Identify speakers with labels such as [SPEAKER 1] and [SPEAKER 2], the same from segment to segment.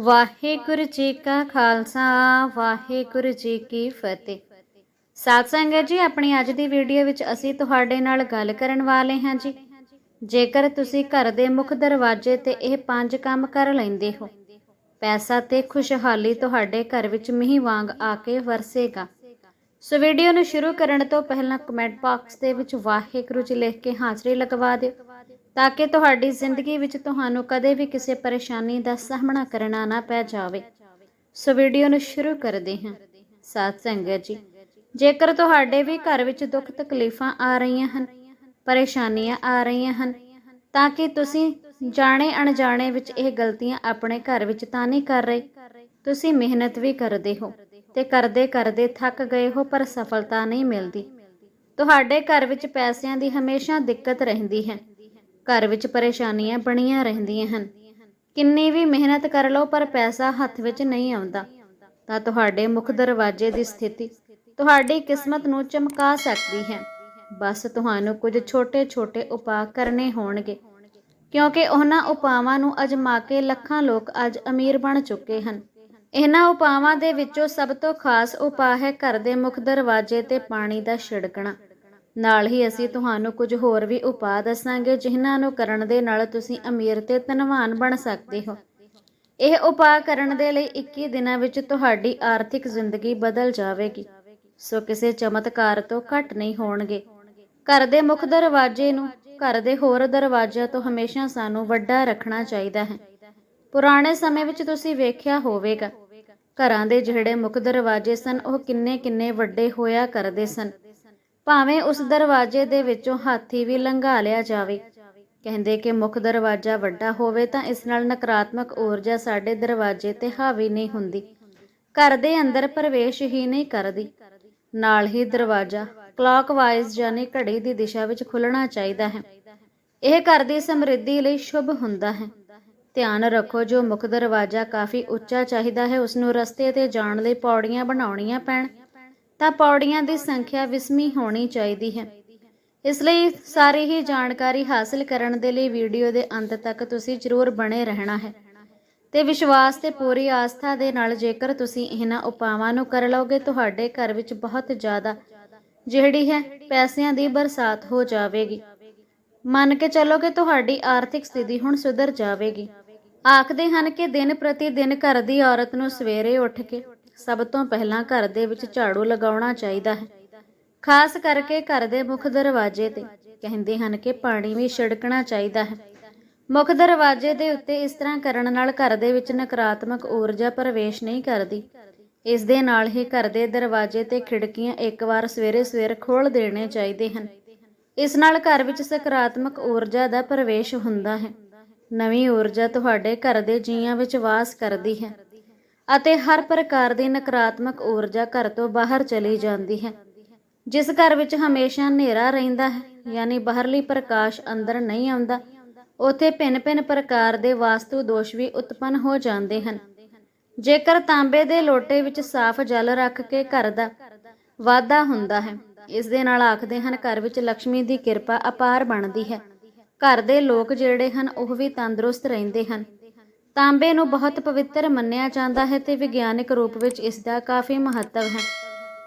[SPEAKER 1] ਵਾਹਿਗੁਰੂ ਜੀ ਕਾ ਖਾਲਸਾ, ਵਾਹਿਗੁਰੂ ਜੀ ਕੀ ਫਤਿਹ। ਸਾਧ ਸੰਗਤ ਜੀ, ਆਪਣੀ ਅੱਜ ਦੀ ਵੀਡੀਓ ਵਿੱਚ ਅਸੀਂ ਤੁਹਾਡੇ ਨਾਲ ਗੱਲ ਕਰਨ ਵਾਲੇ ਹਾਂ ਜੀ। ਜੇਕਰ ਤੁਸੀਂ ਘਰ ਦੇ ਮੁੱਖ ਦਰਵਾਜ਼ੇ ਤੇ ਇਹ ਪੰਜ ਕੰਮ ਕਰ ਲੈਂਦੇ ਹੋ, ਪੈਸਾ ਤੇ ਖੁਸ਼ਹਾਲੀ ਤੁਹਾਡੇ ਘਰ ਵਿੱਚ ਮੀਂਹ ਵਾਂਗ ਆ ਕੇ ਵਰਸੇਗਾ। ਸੋ ਵੀਡੀਓ ਨੂੰ ਸ਼ੁਰੂ ਕਰਨ ਤੋਂ ਪਹਿਲਾਂ ਕਮੈਂਟ ਬਾਕਸ ਦੇ ਵਿੱਚ ਵਾਹਿਗੁਰੂ ਜੀ ਲਿਖ ਕੇ ਹਾਜ਼ਰੀ ਲਗਵਾ ਦਿਓ। ਤਾਂ ਕਿ ਤੁਹਾਡੀ ਜ਼ਿੰਦਗੀ ਵਿੱਚ ਤੁਹਾਨੂੰ ਕਦੇ ਵੀ ਕਿਸੇ ਪਰੇਸ਼ਾਨੀ ਦਾ ਸਾਹਮਣਾ ਕਰਨਾ ਨਾ ਪੈ ਜਾਵੇ। ਸੋ ਵੀਡੀਓ ਨੂੰ ਸ਼ੁਰੂ ਕਰਦੇ ਹਾਂ। ਸਾਧ ਸੰਗਤ ਜੀ, ਜੇਕਰ ਤੁਹਾਡੇ ਵੀ ਘਰ ਵਿੱਚ ਦੁੱਖ ਤਕਲੀਫਾਂ ਆ ਰਹੀਆਂ ਹਨ, ਪਰੇਸ਼ਾਨੀਆਂ ਆ ਰਹੀਆਂ ਹਨ, ਤਾਂ ਕਿ ਤੁਸੀਂ ਜਾਣੇ ਅਣਜਾਣੇ ਵਿੱਚ ਇਹ ਗਲਤੀਆਂ ਆਪਣੇ ਘਰ ਵਿੱਚ ਤਾਂ ਨਹੀਂ ਕਰ ਰਹੇ? ਤੁਸੀਂ ਮਿਹਨਤ ਵੀ ਕਰਦੇ ਹੋ ਤੇ ਕਰਦੇ ਕਰਦੇ ਥੱਕ ਗਏ ਹੋ, ਪਰ ਸਫਲਤਾ ਨਹੀਂ ਮਿਲਦੀ। ਤੁਹਾਡੇ ਘਰ ਵਿੱਚ ਪੈਸਿਆਂ ਦੀ ਹਮੇਸ਼ਾ ਦਿੱਕਤ ਰਹਿੰਦੀ ਹੈ। ਘਰ ਵਿੱਚ ਪਰੇਸ਼ਾਨੀਆਂ ਬਣੀਆਂ ਰਹਿੰਦੀਆਂ ਹਨ। ਕਿੰਨੀ ਵੀ ਮਿਹਨਤ ਕਰ ਲਓ, ਪਰ ਪੈਸਾ ਹੱਥ ਵਿੱਚ ਨਹੀਂ ਆਉਂਦਾ। ਤਾਂ ਤੁਹਾਡੇ ਮੁੱਖ ਦਰਵਾਜ਼ੇ ਦੀ ਸਥਿਤੀ ਤੁਹਾਡੀ ਕਿਸਮਤ ਨੂੰ ਚਮਕਾ ਸਕਦੀ ਹੈ। ਬਸ ਤੁਹਾਨੂੰ ਕੁਝ ਛੋਟੇ-ਛੋਟੇ ਉਪਾਅ ਕਰਨੇ ਹੋਣਗੇ, ਕਿਉਂਕਿ ਉਹਨਾਂ ਉਪਾਵਾਂ ਨੂੰ ਅਜਮਾ ਕੇ ਲੱਖਾਂ ਲੋਕ ਅੱਜ ਅਮੀਰ ਬਣ ਚੁੱਕੇ ਹਨ। ਇਹਨਾਂ ਉਪਾਵਾਂ ਦੇ ਵਿੱਚੋਂ ਸਭ ਤੋਂ ਖਾਸ ਉਪਾਅ ਹੈ ਘਰ ਦੇ ਮੁੱਖ ਦਰਵਾਜ਼ੇ ਤੇ ਪਾਣੀ ਦਾ ਛਿੜਕਣਾ। ਨਾਲ ਹੀ ਅਸੀਂ ਤੁਹਾਨੂੰ ਕੁਝ ਹੋਰ ਵੀ ਉਪਾਅ ਦੱਸਾਂਗੇ, ਜਿਨ੍ਹਾਂ ਨੂੰ ਕਰਨ ਦੇ ਨਾਲ ਤੁਸੀਂ ਅਮੀਰ ਤੇ ਧਨਵਾਨ ਬਣ ਸਕਦੇ ਹੋ। ਇਹ ਉਪਾਅ ਕਰਨ ਦੇ ਲਈ 21 ਦਿਨਾਂ ਵਿੱਚ ਤੁਹਾਡੀ ਆਰਥਿਕ ਜ਼ਿੰਦਗੀ ਬਦਲ ਜਾਵੇਗੀ। ਸੋ ਕਿਸੇ ਚਮਤਕਾਰ ਤੋਂ ਘੱਟ ਨਹੀਂ ਹੋਣਗੇ। ਘਰ ਦੇ ਮੁੱਖ ਦਰਵਾਜ਼ੇ ਨੂੰ, ਘਰ ਦੇ ਹੋਰ ਦਰਵਾਜ਼ਿਆਂ ਤੋਂ ਹਮੇਸ਼ਾ ਸਾਨੂੰ ਵੱਡਾ ਰੱਖਣਾ ਚਾਹੀਦਾ ਹੈ। ਪੁਰਾਣੇ ਸਮੇਂ ਵਿੱਚ ਤੁਸੀਂ ਵੇਖਿਆ ਹੋਵੇਗਾ, ਘਰਾਂ ਦੇ ਜਿਹੜੇ ਮੁੱਖ ਦਰਵਾਜ਼ੇ ਸਨ, ਉਹ ਕਿੰਨੇ ਕਿੰਨੇ ਵੱਡੇ ਹੋਇਆ ਕਰਦੇ ਸਨ। ਭਾਵੇਂ ਉਸ ਦਰਵਾਜ਼ੇ ਦੇ ਵਿੱਚੋਂ ਹਾਥੀ ਵੀ ਲੰਘਾ ਲਿਆ ਜਾਵੇ। ਕਹਿੰਦੇ ਕਿ ਮੁੱਖ ਦਰਵਾਜ਼ਾ ਵੱਡਾ ਹੋਵੇ ਤਾਂ ਇਸ ਨਾਲ ਨਕਾਰਾਤਮਕ ਊਰਜਾ ਸਾਡੇ ਦਰਵਾਜ਼ੇ ਤੇ ਹਾਵੀ ਨਹੀਂ ਹੁੰਦੀ। ਘਰ ਦੇ ਅੰਦਰ ਪ੍ਰਵੇਸ਼ ਹੀ ਨਹੀਂ ਕਰਦੀ। ਨਾਲ ਹੀ ਦਰਵਾਜ਼ਾ ਕਲੌਕਵਾਈਜ਼ ਯਾਨੀ ਘੜੀ ਦੀ ਦਿਸ਼ਾ ਵਿੱਚ ਖੁੱਲਣਾ ਚਾਹੀਦਾ ਹੈ। ਇਹ ਘਰ ਦੀ ਸਮਰਿੱਧੀ ਲਈ ਸ਼ੁਭ ਹੁੰਦਾ ਹੈ। ਧਿਆਨ ਰੱਖੋ, ਜੋ ਮੁੱਖ ਦਰਵਾਜ਼ਾ ਕਾਫੀ ਉੱਚਾ ਚਾਹੀਦਾ ਹੈ ਉਸ ਨੂੰ ਰਸਤੇ ਤੇ ਜਾਣ ਲਈ ਪੌੜੀਆਂ ਬਣਾਉਣੀਆਂ ਪੈਣ। ਤਾਂ ਪੌੜੀਆਂ ਦੀ ਸੰਖਿਆ ਵਿਸਮੀ ਹੋਣੀ ਚਾਹੀਦੀ ਹੈ। ਇਸ ਲਈ ਸਾਰੀ ਹੀ ਜਾਣਕਾਰੀ ਹਾਸਲ ਕਰਨ ਦੇ ਲਈ ਵੀਡੀਓ ਦੇ ਅੰਤ ਤੱਕ ਤੁਸੀਂ ਜ਼ਰੂਰ ਬਣੇ ਰਹਿਣਾ ਹੈ ਤੇ ਵਿਸ਼ਵਾਸ ਤੇ ਪੂਰੀ ਆਸਥਾ ਦੇ ਨਾਲ ਜੇਕਰ ਤੁਸੀਂ ਇਹਨਾਂ ਉਪਾਵਾਂ ਨੂੰ ਕਰ ਲਓਗੇ, ਤੁਹਾਡੇ ਘਰ ਵਿੱਚ ਬਹੁਤ ਜ਼ਿਆਦਾ ਜਿਹੜੀ ਹੈ ਪੈਸਿਆਂ ਦੀ ਬਰਸਾਤ ਹੋ ਜਾਵੇਗੀ। ਮੰਨ ਕੇ ਚੱਲੋਗੇ ਤੁਹਾਡੀ ਆਰਥਿਕ ਸਥਿਤੀ ਹੁਣ ਸੁਧਰ ਜਾਵੇਗੀ। ਆਖਦੇ ਹਨ ਕਿ ਦਿਨ ਪ੍ਰਤੀ ਦਿਨ ਘਰ ਦੀ ਔਰਤ ਨੂੰ ਸਵੇਰੇ ਉੱਠ ਕੇ ਸਭ ਤੋਂ ਪਹਿਲਾਂ ਘਰ ਦੇ ਵਿੱਚ ਝਾੜੂ ਲਗਾਉਣਾ ਚਾਹੀਦਾ ਹੈ। ਖਾਸ ਕਰਕੇ ਘਰ ਦੇ ਮੁੱਖ ਦਰਵਾਜ਼ੇ ਤੇ। ਕਹਿੰਦੇ ਹਨ ਕਿ ਪਾਣੀ ਵੀ ਛਿੜਕਣਾ ਚਾਹੀਦਾ ਹੈ। ਮੁੱਖ ਦਰਵਾਜ਼ੇ ਦੇ ਉੱਤੇ ਇਸ ਤਰ੍ਹਾਂ ਕਰਨ ਨਾਲ ਘਰ ਦੇ ਵਿੱਚ ਨਕਾਰਾਤਮਕ ਊਰਜਾ ਪ੍ਰਵੇਸ਼ ਨਹੀਂ ਕਰਦੀ। ਇਸ ਦੇ ਨਾਲ ਹੀ ਘਰ ਦੇ ਦਰਵਾਜ਼ੇ ਤੇ ਖਿੜਕੀਆਂ ਇੱਕ ਵਾਰ ਸਵੇਰੇ ਸਵੇਰ ਖੋਲ ਦੇਣੇ ਚਾਹੀਦੇ ਹਨ। ਇਸ ਨਾਲ ਘਰ ਵਿੱਚ ਸਕਾਰਾਤਮਕ ਊਰਜਾ ਦਾ ਪ੍ਰਵੇਸ਼ ਹੁੰਦਾ ਹੈ। ਨਵੀਂ ਊਰਜਾ ਤੁਹਾਡੇ ਘਰ ਦੇ ਜੀਆਂ ਵਿੱਚ ਵਾਸ ਕਰਦੀ ਹੈ। ਅਤੇ ਹਰ ਪ੍ਰਕਾਰ ਦੀ ਨਕਾਰਾਤਮਕ ਊਰਜਾ ਘਰ ਤੋਂ ਬਾਹਰ ਚਲੀ ਜਾਂਦੀ ਹੈ, ਜਿਸ ਘਰ ਵਿੱਚ ਹਮੇਸ਼ਾ ਹਨੇਰਾ ਰਹਿੰਦਾ ਹੈ, ਯਾਨੀ ਬਾਹਰਲੀ ਪ੍ਰਕਾਸ਼ ਅੰਦਰ ਨਹੀਂ ਆਉਂਦਾ, ਉਥੇ ਭਿੰਨ-ਭਿੰਨ ਪ੍ਰਕਾਰ ਦੇ ਵਾਸਤੂ ਦੋਸ਼ ਵੀ ਉਤਪੰਨ ਹੋ ਜਾਂਦੇ ਹਨ। ਜੇਕਰ ਤਾਂਬੇ ਦੇ ਲੋਟੇ ਵਿੱਚ ਸਾਫ਼ ਜਲ ਰੱਖ ਕੇ ਘਰ ਦਾ ਵਾਧਾ ਹੁੰਦਾ ਹੈ, ਇਸ ਦੇ ਨਾਲ ਆਖਦੇ ਹਨ ਘਰ ਵਿੱਚ ਲక్ష్ਮੀ ਦੀ ਕਿਰਪਾ ਅਪਾਰ ਬਣਦੀ ਹੈ। ਘਰ ਦੇ ਲੋਕ ਜਿਹੜੇ ਹਨ, ਉਹ ਵੀ ਤੰਦਰੁਸਤ ਰਹਿੰਦੇ ਹਨ। ਤਾਂਬੇ ਨੂੰ ਬਹੁਤ ਪਵਿੱਤਰ ਮੰਨਿਆ ਜਾਂਦਾ ਹੈ ਤੇ ਵਿਗਿਆਨਕ ਰੂਪ ਵਿੱਚ ਇਸ ਦਾ ਕਾਫੀ ਮਹੱਤਵ ਹੈ।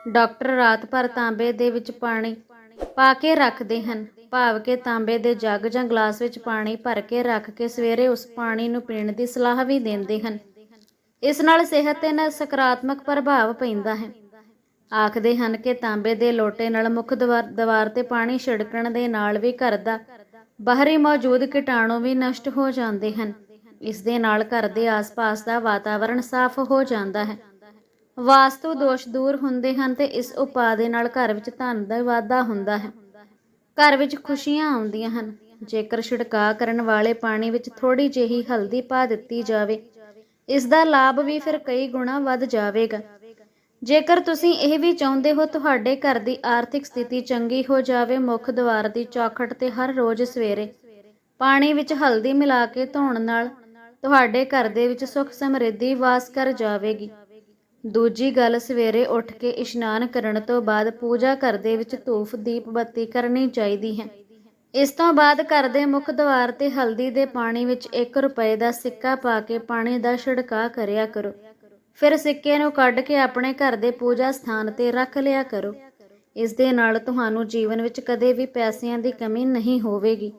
[SPEAKER 1] ਡਾਕਟਰ ਰਾਤ ਭਰ ਤਾਂਬੇ ਦੇ ਵਿੱਚ ਪਾਣੀ ਪਾ ਕੇ ਰੱਖਦੇ ਹਨ। ਭਾਵ ਕਿ ਤਾਂਬੇ ਦੇ ਜੱਗ ਜਾਂ ਗਲਾਸ ਵਿੱਚ ਪਾਣੀ ਭਰ ਕੇ ਰੱਖ ਕੇ ਸਵੇਰੇ ਉਸ ਪਾਣੀ ਨੂੰ ਪੀਣ ਦੀ ਸਲਾਹ ਵੀ ਦਿੰਦੇ ਹਨ। ਇਸ ਨਾਲ ਸਿਹਤ ਤੇ ਸਕਾਰਾਤਮਕ ਪ੍ਰਭਾਵ ਪੈਂਦਾ ਹੈ। ਆਖਦੇ ਹਨ ਕਿ ਤਾਂਬੇ ਦੇ ਲੋਟੇ ਨਾਲ ਮੁੱਖ ਦੀਵਾਰ ਦੀਵਾਰ ਤੇ ਪਾਣੀ ਛਿੜਕਣ ਦੇ ਨਾਲ ਵੀ ਘਰ ਦਾ ਬਾਹਰੀ ਮੌਜੂਦ ਕੀਟਾਣੂ ਵੀ ਨਸ਼ਟ ਹੋ ਜਾਂਦੇ ਹਨ। ਇਸ ਦੇ ਨਾਲ ਘਰ ਦੇ ਆਸ-ਪਾਸ ਦਾ ਵਾਤਾਵਰਣ ਸਾਫ਼ ਹੋ ਜਾਂਦਾ ਹੈ। ਵਾਸਤੂ ਦੋਸ਼ ਦੂਰ ਹੁੰਦੇ ਹਨ ਤੇ ਇਸ ਉਪਾਅ ਦੇ ਨਾਲ ਘਰ ਵਿੱਚ ਧਨ ਦਾ ਵਾਧਾ ਹੁੰਦਾ ਹੈ। ਘਰ ਵਿੱਚ ਖੁਸ਼ੀਆਂ ਆਉਂਦੀਆਂ ਹਨ। ਜੇਕਰ ਛਿੜਕਾਅ ਕਰਨ ਵਾਲੇ ਪਾਣੀ ਵਿੱਚ ਥੋੜੀ ਜਿਹੀ ਹਲਦੀ ਪਾ ਦਿੱਤੀ ਜਾਵੇ, ਇਸ ਦਾ ਲਾਭ ਵੀ ਫਿਰ ਕਈ ਗੁਣਾ ਵੱਧ ਜਾਵੇਗਾ। ਜੇਕਰ ਤੁਸੀਂ ਇਹ ਵੀ ਚਾਹੁੰਦੇ ਹੋ ਤੁਹਾਡੇ ਘਰ ਦੀ ਆਰਥਿਕ ਸਥਿਤੀ ਚੰਗੀ ਹੋ ਜਾਵੇ, ਮੁੱਖ ਦੁਆਰ ਦੀ ਚੌਖਟ ਤੇ ਹਰ ਰੋਜ਼ ਸਵੇਰੇ ਪਾਣੀ ਵਿੱਚ ਹਲਦੀ ਮਿਲਾ ਕੇ ਧੋਣ ਨਾਲ ਤੁਹਾਡੇ ਘਰ ਦੇ ਵਿੱਚ ਸੁੱਖ ਸਮਰਿੱਧੀ ਵਾਸ ਕਰ ਜਾਵੇਗੀ। ਦੂਜੀ ਗੱਲ, ਸਵੇਰੇ ਉੱਠ ਕੇ ਇਸ਼ਨਾਨ ਕਰਨ ਤੋਂ ਬਾਅਦ ਪੂਜਾ ਘਰ ਦੇ ਵਿੱਚ ਧੂਫ, ਦੀਪ ਬੱਤੀ ਕਰਨੀ ਚਾਹੀਦੀ ਹੈ। ਇਸ ਤੋਂ ਬਾਅਦ ਘਰ ਦੇ ਮੁੱਖ ਦੁਆਰ ਤੇ ਹਲਦੀ ਦੇ ਪਾਣੀ ਵਿੱਚ 1 ਰੁਪਏ ਦਾ ਸਿੱਕਾ ਪਾ ਕੇ ਪਾਣੀ ਦਾ ਛਿੜਕਾਅ ਕਰਿਆ ਕਰੋ। ਫਿਰ ਸਿੱਕੇ ਨੂੰ ਕੱਢ ਕੇ ਆਪਣੇ ਘਰ ਦੇ ਪੂਜਾ ਸਥਾਨ ਤੇ ਰੱਖ ਲਿਆ ਕਰੋ। ਇਸ ਦੇ ਨਾਲ ਤੁਹਾਨੂੰ ਜੀਵਨ ਵਿੱਚ ਕਦੇ ਵੀ ਪੈਸਿਆਂ ਦੀ ਕਮੀ ਨਹੀਂ ਹੋਵੇਗੀ।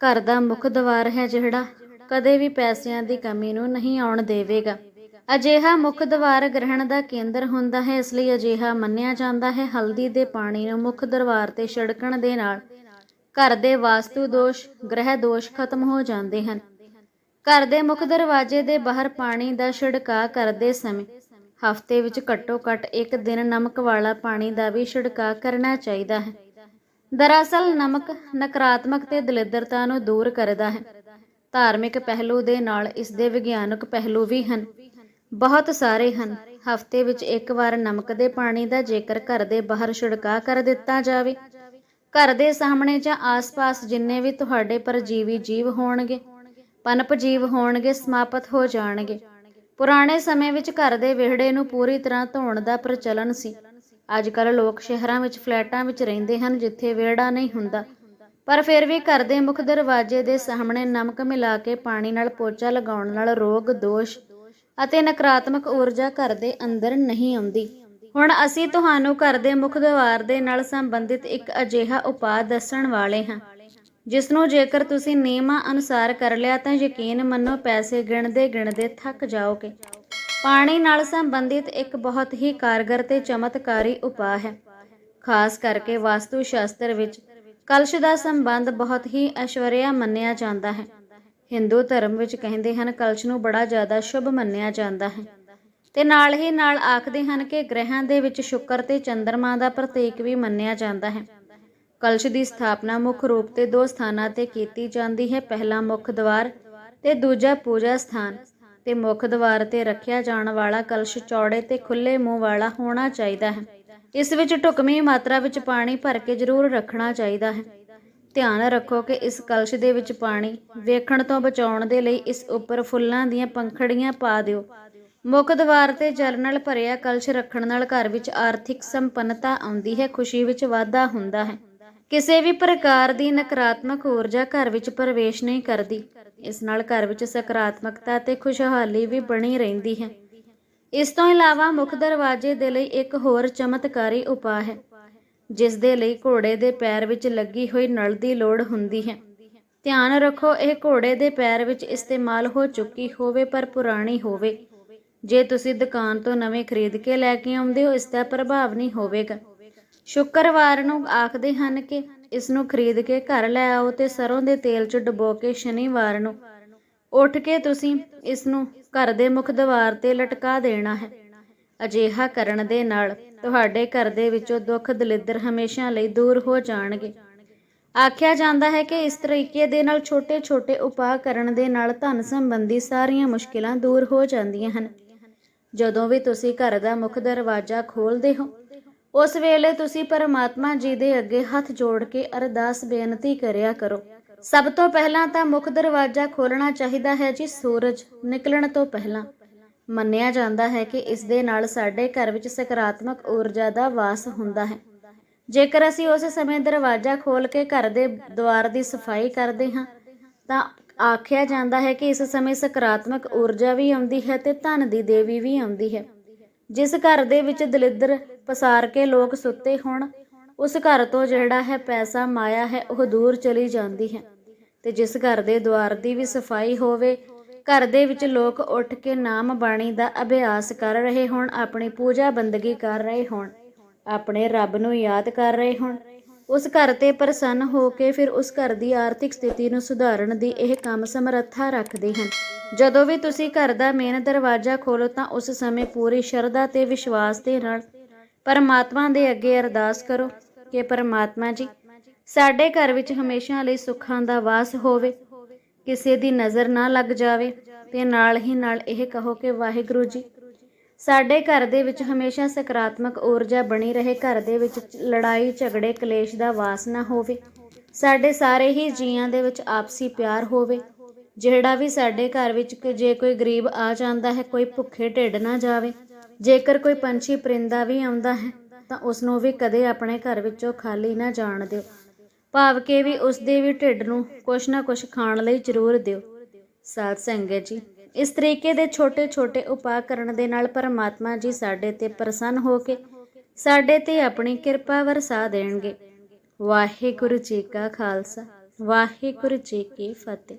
[SPEAKER 1] ਘਰ ਦਾ ਮੁੱਖ ਦੁਆਰ ਹੈ ਜਿਹੜਾ ਕਦੇ ਵੀ ਪੈਸਿਆਂ ਦੀ ਕਮੀ ਨੂੰ ਨਹੀਂ ਆਉਣ ਦੇਵੇਗਾ। ਅਜਿਹਾ ਮੁੱਖ ਦੁਆਰ ਗ੍ਰਹਿਣ ਦਾ ਕੇਂਦਰ ਹੁੰਦਾ ਹੈ, ਇਸ ਲਈ ਅਜਿਹਾ ਮੰਨਿਆ ਜਾਂਦਾ ਹੈ, ਹਲਦੀ ਦੇ ਪਾਣੀ ਨੂੰ ਮੁੱਖ ਦਰਬਾਰ ਤੇ ਛਿੜਕਣ ਦੇ ਨਾਲ। ਘਰ ਦੇ ਵਾਸਤੂ ਦੋਸ਼, ਗ੍ਰਹਿ ਦੋਸ਼ ਖਤਮ ਹੋ ਜਾਂਦੇ ਹਨ। ਘਰ ਦੇ ਮੁੱਖ ਦਰਵਾਜ਼ੇ ਦੇ ਬਾਹਰ ਪਾਣੀ ਦਾ ਛਿੜਕਾਅ ਕਰਦੇ ਸਮੇਂ ਹਫ਼ਤੇ ਵਿੱਚ ਘੱਟੋ-ਘੱਟ ਇੱਕ ਦਿਨ ਨਮਕ ਵਾਲਾ ਪਾਣੀ ਦਾ ਵੀ ਛਿੜਕਾਅ ਕਰਨਾ ਚਾਹੀਦਾ ਹੈ। ਦਰਅਸਲ, ਨਮਕ ਨਕਾਰਾਤਮਕ ਤੇ ਦਲਿੱਦਰਤਾ ਨੂੰ ਦੂਰ ਕਰਦਾ ਹੈ। ਧਾਰਮਿਕ ਪਹਿਲੂ ਦੇ ਨਾਲ ਇਸ ਦੇ ਵਿਗਿਆਨਕ ਪਹਿਲੂ ਵੀ ਹਨ। ਬਹੁਤ ਸਾਰੇ ਹਨ। ਹਫ਼ਤੇ ਵਿੱਚ ਇੱਕ ਵਾਰ ਨਮਕ ਦੇ ਪਾਣੀ ਦਾ ਜੇਕਰ ਘਰ ਦੇ ਬਾਹਰ ਛਿੜਕਾ ਕਰ ਦਿੱਤਾ ਜਾਵੇ, ਘਰ ਦੇ ਸਾਹਮਣੇ ਜਾਂ ਆਸ-ਪਾਸ ਜਿੰਨੇ ਵੀ ਤੁਹਾਡੇ ਪਰਜੀਵੀ ਜੀਵ ਹੋਣਗੇ ਪਨਪ ਜੀਵ ਹੋਣਗੇ, ਸਮਾਪਤ ਹੋ ਜਾਣਗੇ। ਪੁਰਾਣੇ ਸਮੇਂ ਵਿੱਚ ਘਰ ਦੇ ਵਿਹੜੇ ਨੂੰ ਪੂਰੀ ਤਰ੍ਹਾਂ ਧੋਣ ਦਾ ਪ੍ਰਚਲਨ ਸੀ। ਅੱਜ ਕੱਲ੍ਹ ਲੋਕ ਸ਼ਹਿਰਾਂ ਵਿੱਚ, ਫਲੈਟਾਂ ਵਿੱਚ ਰਹਿੰਦੇ ਹਨ ਜਿੱਥੇ ਵਿਹੜਾ ਨਹੀਂ ਹੁੰਦਾ। ਪਰ ਫਿਰ ਵੀ ਘਰ ਦੇ ਮੁੱਖ ਦਰਵਾਜ਼ੇ ਦੇ ਸਾਹਮਣੇ ਨਮਕ ਮਿਲਾ ਕੇ ਪਾਣੀ ਨਾਲ ਪੋਚਾ ਲਗਾਉਣ ਨਾਲ ਰੋਗ, ਦੋਸ਼ ਅਤੇ ਨਕਾਰਾਤਮਕ ਊਰਜਾ ਘਰ ਦੇ ਅੰਦਰ ਨਹੀਂ ਆਉਂਦੀ। ਹੁਣ ਅਸੀਂ ਤੁਹਾਨੂੰ ਘਰ ਦੇ ਮੁੱਖ ਦੁਆਰ ਦੇ ਨਾਲ ਸੰਬੰਧਿਤ ਇੱਕ ਅਜਿਹਾ ਉਪਾਅ ਦੱਸਣ ਵਾਲੇ ਹਾਂ ਜਿਸ ਨੂੰ ਜੇਕਰ ਤੁਸੀਂ ਨਿਯਮਾਂ ਅਨੁਸਾਰ ਕਰ ਲਿਆ ਤਾਂ ਯਕੀਨ ਮੰਨੋ ਪੈਸੇ ਗਿਣਦੇ ਗਿਣਦੇ ਥੱਕ ਜਾਓਗੇ। ਪਾਣੀ ਨਾਲ ਸੰਬੰਧਿਤ ਇੱਕ ਬਹੁਤ ਹੀ ਕਾਰਗਰ ਤੇ ਚਮਤਕਾਰੀ ਉਪਾਅ ਹੈ। ਖਾਸ ਕਰਕੇ ਵਾਸਤੂ ਸ਼ਾਸਤਰ ਵਿੱਚ ਕਲਸ਼ ਦਾ ਸੰਬੰਧ ਬਹੁਤ ਹੀ ਐਸ਼ਵਰਿਆ ਮੰਨਿਆ ਜਾਂਦਾ ਹੈ। ਹਿੰਦੂ ਧਰਮ ਵਿੱਚ ਕਹਿੰਦੇ ਹਨ, ਕਲਸ਼ ਨੂੰ ਬੜਾ ਜ਼ਿਆਦਾ ਸ਼ੁਭ ਮੰਨਿਆ ਜਾਂਦਾ ਹੈ। ਤੇ ਨਾਲ ਹੀ ਨਾਲ ਆਖਦੇ ਹਨ ਕਿ ਗ੍ਰਹਿਾਂ ਦੇ ਵਿੱਚ ਸ਼ੁੱਕਰ ਤੇ ਚੰ드ਰਮਾ ਦਾ ਪ੍ਰਤੀਕ ਵੀ ਮੰਨਿਆ ਜਾਂਦਾ ਹੈ। ਕਲਸ਼ ਦੀ ਸਥਾਪਨਾ ਮੁੱਖ ਰੂਪ ਤੇ ਦੋ ਸਥਾਨਾਂ ਤੇ ਕੀਤੀ ਜਾਂਦੀ ਹੈ, ਪਹਿਲਾ ਮੁੱਖ ਦਵਾਰ ਤੇ ਦੂਜਾ ਪੂਜਾ ਸਥਾਨ। ਤੇ ਮੁੱਖ ਦਵਾਰ ਤੇ ਰੱਖਿਆ ਜਾਣ ਵਾਲਾ ਕਲਸ਼ ਚੌੜੇ ਤੇ ਖੁੱਲੇ ਮੂੰਹ ਵਾਲਾ ਹੋਣਾ ਚਾਹੀਦਾ ਹੈ। ਇਸ ਵਿੱਚ ਢੁਕਵੀਂ ਮਾਤਰਾ ਵਿੱਚ ਪਾਣੀ ਭਰ ਕੇ ਜ਼ਰੂਰ ਰੱਖਣਾ ਚਾਹੀਦਾ ਹੈ। ਧਿਆਨ ਰੱਖੋ ਕਿ ਇਸ ਕਲਸ਼ ਦੇ ਵਿੱਚ ਪਾਣੀ ਵੇਖਣ ਤੋਂ ਬਚਾਉਣ ਦੇ ਲਈ ਇਸ ਉੱਪਰ ਫੁੱਲਾਂ ਦੀਆਂ ਪੰਖੜੀਆਂ ਪਾ ਦਿਓ। ਮੁੱਖ ਦਵਾਰ ਤੇ ਜਲ ਨਾਲ ਭਰਿਆ ਕਲਸ਼ ਰੱਖਣ ਨਾਲ ਘਰ ਵਿੱਚ ਆਰਥਿਕ ਸੰਪੰਨਤਾ ਆਉਂਦੀ ਹੈ, ਖੁਸ਼ੀ ਵਿੱਚ ਵਾਧਾ ਹੁੰਦਾ ਹੈ। ਕਿਸੇ ਵੀ ਪ੍ਰਕਾਰ ਦੀ ਨਕਾਰਾਤਮਕ ਊਰਜਾ ਘਰ ਵਿੱਚ ਪ੍ਰਵੇਸ਼ ਨਹੀਂ ਕਰਦੀ। ਇਸ ਨਾਲ ਘਰ ਵਿੱਚ ਸਕਾਰਾਤਮਕਤਾ ਤੇ ਖੁਸ਼ਹਾਲੀ ਵੀ ਬਣੀ ਰਹਿੰਦੀ ਹੈ। ਇਸ ਤੋਂ ਇਲਾਵਾ ਮੁੱਖ ਦਰਵਾਜ਼ੇ ਦੇ ਲਈ ਇੱਕ ਹੋਰ ਚਮਤਕਾਰੀ ਉਪਾਅ ਹੈ, ਜਿਸ ਦੇ ਲਈ ਘੋੜੇ ਦੇ ਪੈਰ ਵਿੱਚ ਲੱਗੀ ਹੋਈ ਨਲ ਦੀ ਲੋੜ ਹੁੰਦੀ ਹੈ। ਧਿਆਨ ਰੱਖੋ, ਇਹ ਘੋੜੇ ਦੇ ਪੈਰ ਵਿੱਚ ਇਸਤੇਮਾਲ ਹੋ ਚੁੱਕੀ ਹੋਵੇ ਪਰ ਪੁਰਾਣੀ ਹੋਵੇ। ਜੇ ਤੁਸੀਂ ਦੁਕਾਨ ਤੋਂ ਨਵੇਂ ਖਰੀਦ ਕੇ ਲੈ ਕੇ ਆਉਂਦੇ ਹੋ ਇਸ ਦਾ ਪ੍ਰਭਾਵ ਨਹੀਂ ਹੋਵੇਗਾ। ਸ਼ੁੱਕਰਵਾਰ ਨੂੰ ਆਖਦੇ ਹਨ ਕਿ ਇਸ ਨੂੰ ਖਰੀਦ ਕੇ ਘਰ ਲੈ ਆਓ ਤੇ ਸਰੋਂ ਦੇ ਤੇਲ 'ਚ ਡੁਬੋ ਕੇ ਸ਼ਨੀਵਾਰ ਨੂੰ ਉੱਠ ਕੇ ਤੁਸੀਂ ਇਸ ਨੂੰ ਘਰ ਦੇ ਮੁੱਖ ਦਵਾਰ ਤੇ ਲਟਕਾ ਦੇਣਾ ਹੈ। ਅਜਿਹਾ ਕਰਨ ਦੇ ਨਾਲ ਤੁਹਾਡੇ ਘਰ ਦੇ ਵਿੱਚੋਂ ਦੁੱਖ ਦਲਿੱਦਰ ਹਮੇਸ਼ਾ ਲਈ ਦੂਰ ਹੋ ਜਾਣਗੇ। ਆਖਿਆ ਜਾਂਦਾ ਹੈ ਕਿ ਇਸ ਤਰੀਕੇ ਦੇ ਨਾਲ ਛੋਟੇ-ਛੋਟੇ ਉਪਾਅ ਕਰਨ ਦੇ ਨਾਲ ਧਨ ਸੰਬੰਧੀ ਸਾਰੀਆਂ ਮੁਸ਼ਕਿਲਾਂ ਦੂਰ ਹੋ ਜਾਂਦੀਆਂ ਹਨ। ਜਦੋਂ ਵੀ ਤੁਸੀਂ ਘਰ ਦਾ ਮੁੱਖ ਦਰਵਾਜ਼ਾ ਖੋਲਦੇ ਹੋ, ਉਸ ਵੇਲੇ ਤੁਸੀਂ ਪਰਮਾਤਮਾ ਜੀ ਦੇ ਅੱਗੇ ਹੱਥ ਜੋੜ ਕੇ ਅਰਦਾਸ ਬੇਨਤੀ ਕਰਿਆ ਕਰੋ। ਸਭ ਤੋਂ ਪਹਿਲਾਂ ਤਾਂ ਮੁੱਖ ਦਰਵਾਜ਼ਾ ਖੋਲਣਾ ਚਾਹੀਦਾ ਹੈ ਜੀ ਸੂਰਜ, ਨਿਕਲਣ ਤੋਂ ਪਹਿਲਾਂ। ਮੰਨਿਆ ਜਾਂਦਾ ਹੈ ਕਿ ਇਸ ਦੇ ਨਾਲ ਸਾਡੇ ਘਰ ਵਿੱਚ ਸਕਾਰਾਤਮਕ ਊਰਜਾ ਦਾ ਵਾਸ ਹੁੰਦਾ ਹੈ। ਜੇਕਰ ਅਸੀਂ ਉਸ ਸਮੇਂ ਦਰਵਾਜ਼ਾ ਖੋਲ ਕੇ ਘਰ ਦੇ ਦੁਆਰ ਦੀ ਸਫ਼ਾਈ ਕਰਦੇ ਹਾਂ, ਤਾਂ ਆਖਿਆ ਜਾਂਦਾ ਹੈ ਕਿ ਇਸ ਸਮੇਂ ਸਕਾਰਾਤਮਕ ਊਰਜਾ ਵੀ ਆਉਂਦੀ ਹੈ ਤੇ ਧਨ ਦੀ ਦੇਵੀ ਵੀ ਆਉਂਦੀ ਹੈ। ਜਿਸ ਘਰ ਦੇ ਵਿੱਚ ਦਲਿੱਦਰ ਪਸਾਰ ਕੇ ਲੋਕ ਸੁੱਤੇ ਹੋਣ, ਉਸ ਘਰ ਤੋਂ ਜਿਹੜਾ ਹੈ ਪੈਸਾ ਮਾਇਆ ਹੈ, ਉਹ ਦੂਰ ਚਲੀ ਜਾਂਦੀ ਹੈ। ਤੇ ਜਿਸ ਘਰ ਦੇ ਦੁਆਰ ਦੀ ਵੀ ਸਫ਼ਾਈ ਹੋਵੇ, ਘਰ ਦੇ ਵਿੱਚ ਲੋਕ ਉੱਠ ਕੇ ਨਾਮ ਬਾਣੀ ਦਾ ਅਭਿਆਸ ਕਰ ਰਹੇ ਹੋਣ, ਆਪਣੀ ਪੂਜਾ ਬੰਦਗੀ ਕਰ ਰਹੇ ਹੋਣ, ਆਪਣੇ ਰੱਬ ਨੂੰ ਯਾਦ ਕਰ ਰਹੇ ਹੋਣ, ਉਸ ਘਰ ਤੇ ਪ੍ਰਸੰਨ ਹੋ ਕੇ ਫਿਰ ਉਸ ਘਰ ਦੀ ਆਰਥਿਕ ਸਥਿਤੀ ਨੂੰ ਸੁਧਾਰਨ ਦੀ ਇਹ ਕੰਮ ਸਮਰੱਥਾ ਰੱਖਦੇ ਹਨ। ਜਦੋਂ ਵੀ ਤੁਸੀਂ ਘਰ ਦਾ ਮੇਨ ਦਰਵਾਜ਼ਾ ਖੋਲੋ ਤਾਂ ਉਸ ਸਮੇਂ ਪੂਰੀ ਸ਼ਰਧਾ ਤੇ ਵਿਸ਼ਵਾਸ ਦੇ ਨਾਲ ਪਰਮਾਤਮਾ ਦੇ ਅੱਗੇ ਅਰਦਾਸ ਕਰੋ ਕਿ ਪਰਮਾਤਮਾ ਜੀ ਸਾਡੇ ਘਰ ਵਿੱਚ ਹਮੇਸ਼ਾ ਲਈ ਸੁੱਖਾਂ ਦਾ ਵਾਸ ਹੋਵੇ, ਕਿਸੇ ਦੀ ਨਜ਼ਰ ਨਾ ਲੱਗ ਜਾਵੇ, ਤੇ ਨਾਲ ਹੀ ਨਾਲ ਇਹ ਕਹੋ ਕਿ ਵਾਹਿਗੁਰੂ ਜੀ, ਸਾਡੇ ਘਰ ਦੇ ਵਿੱਚ ਹਮੇਸ਼ਾ ਸਕਾਰਾਤਮਕ ਊਰਜਾ ਬਣੀ ਰਹੇ, ਘਰ ਦੇ ਵਿੱਚ ਲੜਾਈ, ਝਗੜੇ, ਕਲੇਸ਼ ਦਾ ਵਾਸ ਨਾ ਹੋਵੇ, ਸਾਡੇ ਸਾਰੇ ਹੀ ਜੀਆਂ ਦੇ ਵਿੱਚ ਆਪਸੀ ਪਿਆਰ ਹੋਵੇ, ਜਿਹੜਾ ਵੀ ਸਾਡੇ ਘਰ ਵਿੱਚ ਜੇ ਕੋਈ ਗਰੀਬ ਆ ਜਾਂਦਾ ਹੈ, ਕੋਈ ਭੁੱਖੇ ਢਿੱਡ ਨਾ ਜਾਵੇ, ਜੇਕਰ ਕੋਈ ਪੰਛੀ ਪਰਿੰਦਾ ਵੀ ਆਉਂਦਾ ਹੈ, ਤਾਂ ਉਸ ਨੂੰ ਵੀ ਕਦੇ ਆਪਣੇ ਘਰ ਵਿੱਚੋਂ ਖਾਲੀ ਨਾ ਜਾਣ ਦਿਓ। ਭਾਵ ਕਿ ਵੀ ਉਸ ਦੇ ਵੀ ਢਿੱਡ ਨੂੰ ਕੁਛ ਨਾ ਕੁਛ ਖਾਣ ਲਈ ਜ਼ਰੂਰ ਦਿਓ। ਸਾਧ ਸੰਗਤ ਜੀ, ਇਸ ਤਰੀਕੇ ਦੇ ਛੋਟੇ-ਛੋਟੇ ਉਪਾਅ ਕਰਨ ਦੇ ਨਾਲ ਪਰਮਾਤਮਾ ਜੀ ਸਾਡੇ ਤੇ ਪ੍ਰਸੰਨ ਹੋ ਕੇ ਸਾਡੇ ਤੇ ਆਪਣੀ ਕਿਰਪਾ ਵਰਸਾ ਦੇਣਗੇ। ਵਾਹਿਗੁਰੂ ਜੀ ਕਾ ਖਾਲਸਾ, ਵਾਹਿਗੁਰੂ ਜੀ ਕੀ ਫਤਿਹ।